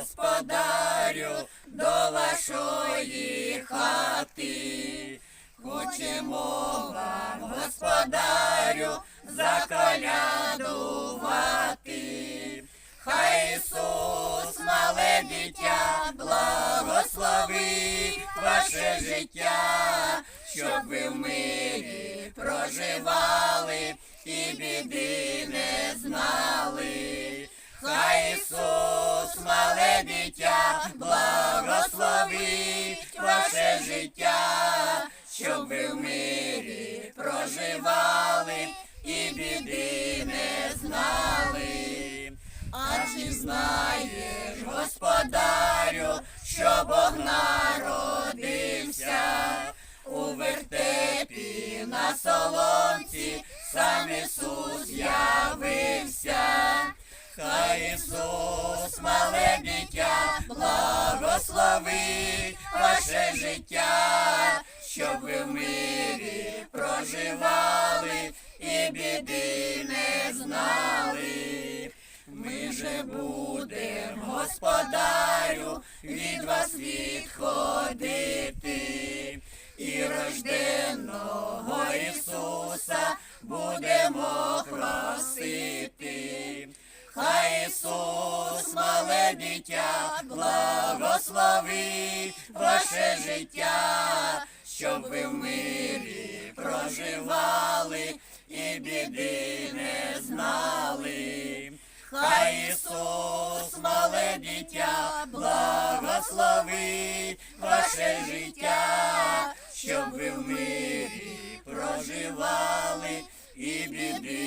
господарю, до вашої хати. Хочемо вам, господарю, заколядувати. Хай Ісус, мале дитя, благословить ваше життя, щоб ви в мирі проживали і біди дитя, благословить ваше життя, щоб ви в мирі проживали і біди не знали. А чи знаєш, господарю, що Бог народився у вертепі на соломці, сам Ісус явився. Хай Ісус, дитя, благословить ваше життя, щоб ви в мирі проживали і біди не знали. Ми же будем, господарю, від вас відходити, і рожденого Ісуса будемо просити. Хай Ісус, дитя, благословить ваше життя, щоб ви в мирі проживали і біди не знали. Хай Ісус, мале дитя, благословить ваше життя, щоб ви в мирі проживали і біди